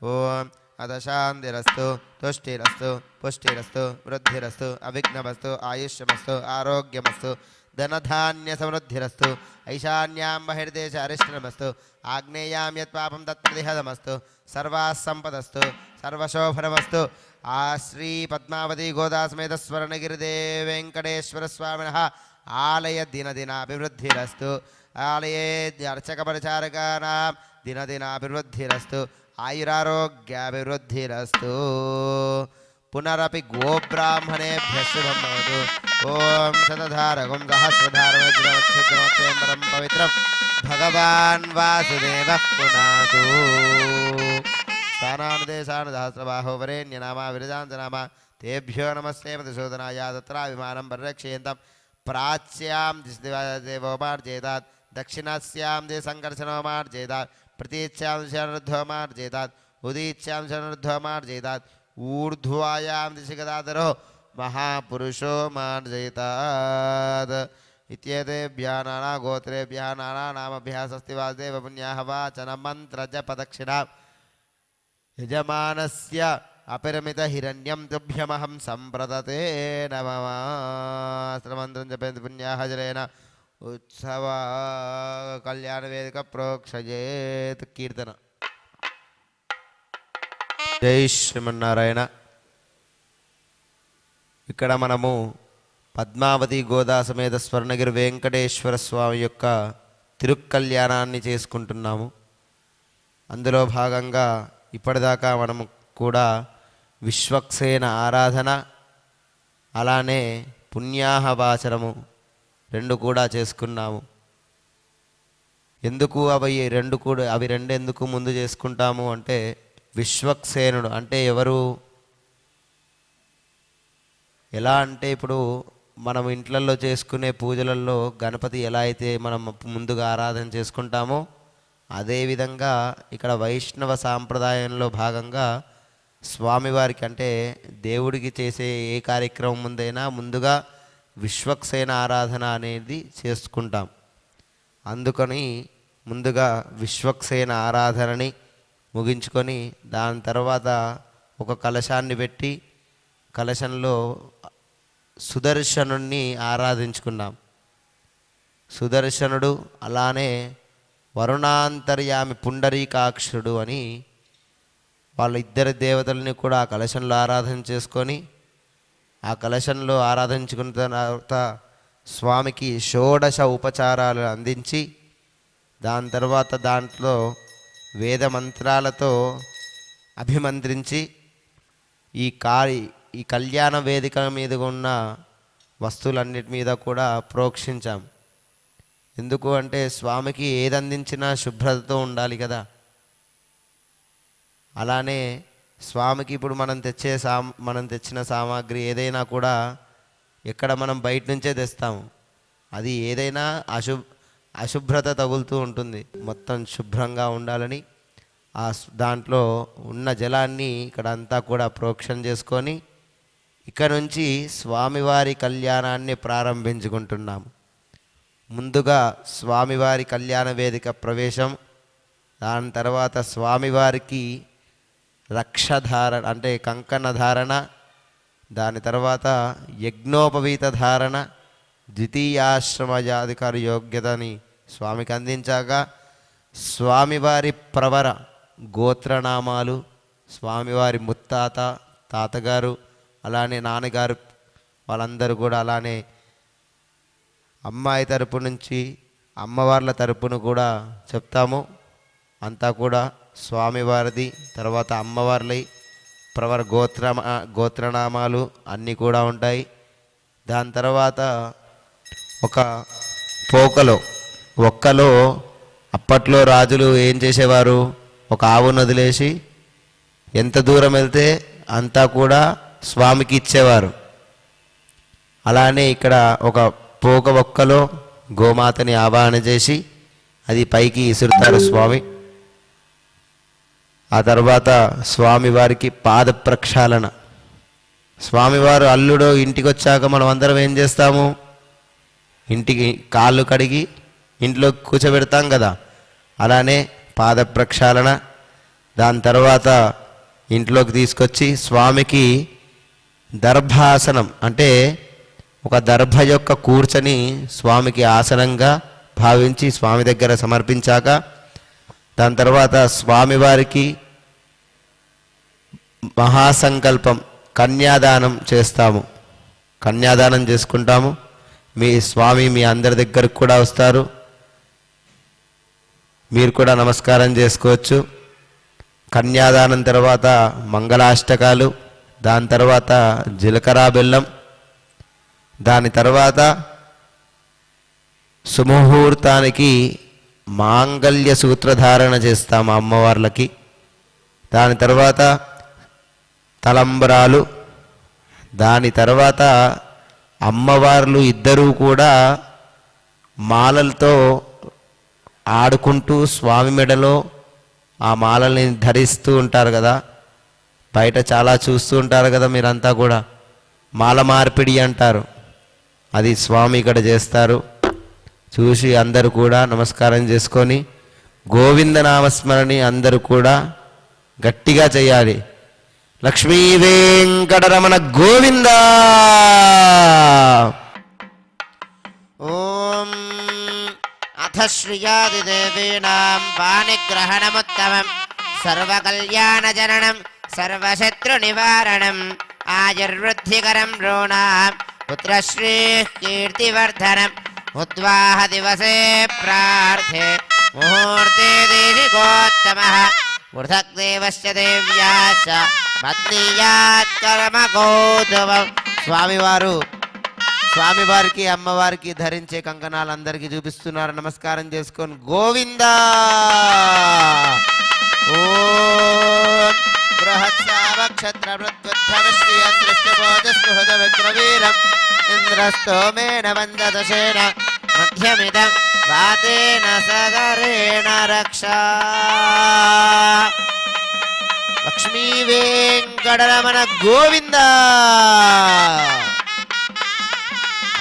ఓం అత శాంతిరస్తు తుష్టిరస్తు పుష్టిరస్తు వృద్ధిరస్తు అవిఘ్నమస్తు ఆయుష్యమస్తు ఆరోగ్యమస్తు ధనధాన్య సమృద్ధిరస్తు ఐశాన్యాం బహిర్దేశ అరిష్టమస్తు ఆగ్నేయాం యత్పాపం తత్ప్రతిహతమస్తు సర్వాసంపదస్తు సర్వశోభనమస్తు ఆ శ్రీ పద్మావతి గోదాసమేత స్వర్ణగిరిదే వెంకటేశ్వర స్వామిన ఆలయ దినదినాభివృద్ధిరస్తు ఆలయే అర్చకపరిచారకానాం దినదినాభివృద్ధిరస్తు ఆయురారోగ్యాభివృద్ధిరస్తు. పునరపి గోబ్రాహ్మణేభ్య శుభం భవతు. ఓం శతధారకం సహస్రధారమేంబరం పవిత్రం. భగవాన్ వాసుదేవ పునాదు. స్థానానుదేశాను సహస్రబాహో వరేణ్యనామా విరజాంతనామా తేభ్యో నమస్తే మధుసూదనాయ తత్ర పరిరక్షయంతం. ప్రాచ్యాం దిశ దేవోమార్జేతాత్ దక్షిణాస్యాం దే సంకర్షణోమార్జేతాత్ ప్రతీచ్యాం శరణుధ్వమార్జేతాత్ ఉదీచ్యాం శరణుధ్వమార్జేతాత్ ఊర్ధ్వాయాం దిశ గదాధరో మహాపురుషో మార్జయితాత్ ఇత్యేతేభ్యా నానా గోత్రేభ్యా నానా నామభ్యः స్వస్తి వాసుదేవ పుణ్యాः వాచన మంత్రజపదక్షిణా యజమానస్య అపరిమిత హిరణ్యం తుభ్యమహం సంప్రదతే నమమాస్త్రమంత్రం జపేంద్ర పుణ్యాహ జలేన ఉత్సవ కళ్యాణ వేదిక ప్రోక్షజేత్ కీర్తన. జై శ్రీమన్నారాయణ. ఇక్కడ మనము పద్మావతి గోదా సమేత స్వర్ణగిరి వెంకటేశ్వర స్వామి యొక్క తిరుక్కల్యాణాన్ని చేసుకుంటున్నాము. అందులో భాగంగా ఇప్పటిదాకా మనము కూడా విశ్వక్సేన ఆరాధన అలానే పుణ్యాహవాచనము రెండు కూడా చేసుకున్నాము. ఎందుకు అవి రెండు కూడా అవి రెండు ఎందుకు ముందు చేసుకుంటాము అంటే విశ్వక్సేనుడు అంటే ఎవరు? ఎలా అంటే ఇప్పుడు మనం ఇంట్లల్లో చేసుకునే పూజలలో గణపతి ఎలా అయితే మనం ముందుగా ఆరాధన చేసుకుంటామో అదేవిధంగా ఇక్కడ వైష్ణవ సాంప్రదాయంలో భాగంగా స్వామివారికి అంటే దేవుడికి చేసే ఏ కార్యక్రమం ముందైనా ముందుగా విశ్వక్సేన ఆరాధన అనేది చేసుకుంటాం. అందుకని ముందుగా విశ్వక్సేన ఆరాధనని ముగించుకొని దాని తర్వాత ఒక కలశాన్ని పెట్టి కలశంలో సుదర్శనుణ్ణి ఆరాధించుకున్నాం. సుదర్శనుడు అలానే వరుణాంతర్యామి పుండరీకాక్షుడు అని వాళ్ళ ఇద్దరి దేవతల్ని కూడా ఆ కలశంలో ఆరాధన చేసుకొని ఆ కలశంలో ఆరాధించుకున్న తర్వాత స్వామికి షోడశ ఉపచారాలు అందించి దాని తర్వాత దాంట్లో వేద మంత్రాలతో అభిమంత్రించి ఈ కాళి ఈ కళ్యాణ వేదిక మీద ఉన్న వస్తువులన్నిటి మీద కూడా ప్రోక్షించాం. ఎందుకు అంటే స్వామికి ఏదందించినా శుభ్రతతో ఉండాలి కదా. అలానే స్వామికి ఇప్పుడు మనం తెచ్చే సా మనం తెచ్చిన సామాగ్రి ఏదైనా కూడా ఎక్కడ మనం బయట నుంచే తెస్తాము. అది ఏదైనా అశుభ్ అశుభ్రత తగులుతూ ఉంటుంది. మొత్తం శుభ్రంగా ఉండాలని ఆ దాంట్లో ఉన్న జలాన్ని ఇక్కడ అంతా కూడా ప్రోక్షణ చేసుకొని ఇక్కడ నుంచి స్వామివారి కళ్యాణాన్ని ప్రారంభించుకుంటున్నాము. ముందుగా స్వామివారి కళ్యాణ వేదిక ప్రవేశం దాని తర్వాత స్వామివారికి రక్షధారణ అంటే కంకణ ధారణ దాని తర్వాత యజ్ఞోపవీత ధారణ ద్వితీయాశ్రమ జాధికారి యోగ్యతని స్వామికి అందించాక స్వామివారి ప్రవర గోత్రనామాలు స్వామివారి ముత్తాత తాతగారు అలానే నాన్నగారు వాళ్ళందరూ కూడా అలానే అమ్మాయి తరపు నుంచి అమ్మవార్ల తరపున కూడా చెప్తాము. అంతా కూడా స్వామివారిది తర్వాత అమ్మవార్లై ప్రవర గోత్ర గోత్రనామాలు అన్నీ కూడా ఉంటాయి. దాని తర్వాత ఒక పోకలో ఒక్కలో అప్పట్లో రాజులు ఏం చేసేవారు? ఒక ఆవును వదిలేసి ఎంత దూరం వెళ్తే అంతా కూడా స్వామికి ఇచ్చేవారు. అలానే ఇక్కడ ఒక పోక ఒక్కలో గోమాతని ఆవాహన చేసి అది పైకి ఇసురుతారు స్వామి. ఆ తర్వాత స్వామివారికి పాద ప్రక్షాళన స్వామివారు అల్లుడు ఇంటికి వచ్చాక మనం అందరం ఏం చేస్తాము? ఇంటికి కాళ్ళు కడిగి ఇంట్లో కూర్చోబెడతాం కదా. అలానే పాద ప్రక్షాళన దాని తర్వాత ఇంట్లోకి తీసుకొచ్చి స్వామికి దర్భాసనం అంటే ఒక దర్భ యొక్క కూర్చని స్వామికి ఆసనంగా భావించి స్వామి దగ్గర సమర్పించాక దాని తర్వాత స్వామివారికి మహాసంకల్పం కన్యాదానం చేస్తాము. కన్యాదానం చేసుకుంటాము. మీ స్వామి మీ అందరి దగ్గరకు కూడా వస్తారు. మీరు కూడా నమస్కారం చేసుకోవచ్చు. కన్యాదానం తర్వాత మంగళాష్టకాలు దాని తర్వాత జీలకర్ర బెల్లం దాని తర్వాత సుముహూర్తానికి మాంగళ్య సూత్రధారణ చేస్తాము అమ్మవార్లకి. దాని తర్వాత తలంబరాలు. దాని తర్వాత అమ్మవార్లు ఇద్దరూ కూడా మాలలతో ఆడుకుంటూ స్వామి మెడలో ఆ మాలల్ని ధరిస్తూ ఉంటారు కదా. బయట చాలా చూస్తూ ఉంటారు కదా మీరంతా కూడా. మాల మార్పిడి అంటారు. అది స్వామి ఇక్కడ చేస్తారు. చూసి అందరూ కూడా నమస్కారం చేసుకొని గోవిందనామస్మరణి అందరూ కూడా గట్టిగా చేయాలి. లక్ష్మీ వెంకటరమణ గోవింద ఓం అథ శ్రియాదిదేవీనాం పాణిగ్రహణముత్తమం సర్వకల్యాణజననం సర్వశత్రునివారణం ఆయుర్వృద్ధికరం ఋణాం పుత్రశ్రీ కీర్తివర్ధనం ఉద్వాహ దివసే ప్రార్థే ముహూర్తే దేశికోత్తమ పృథక్ దేవ్యాశ పత్నియాత్కర్మ స్వామివారు స్వామివారికి అమ్మవారికి ధరించే కంకణాలు అందరికీ చూపిస్తున్నారు. నమస్కారం చేసుకొని గోవిందా. ఓ బృహత్సావక్షత్రవృత్వృష్టబోధస్పృహదవిక్రవీరం ఇంద్రస్తోమేణ వందదశేన సగరేణ రక్ష. లక్ష్మీ వెంకటరమణ గోవింద.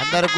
అందరూ కూడా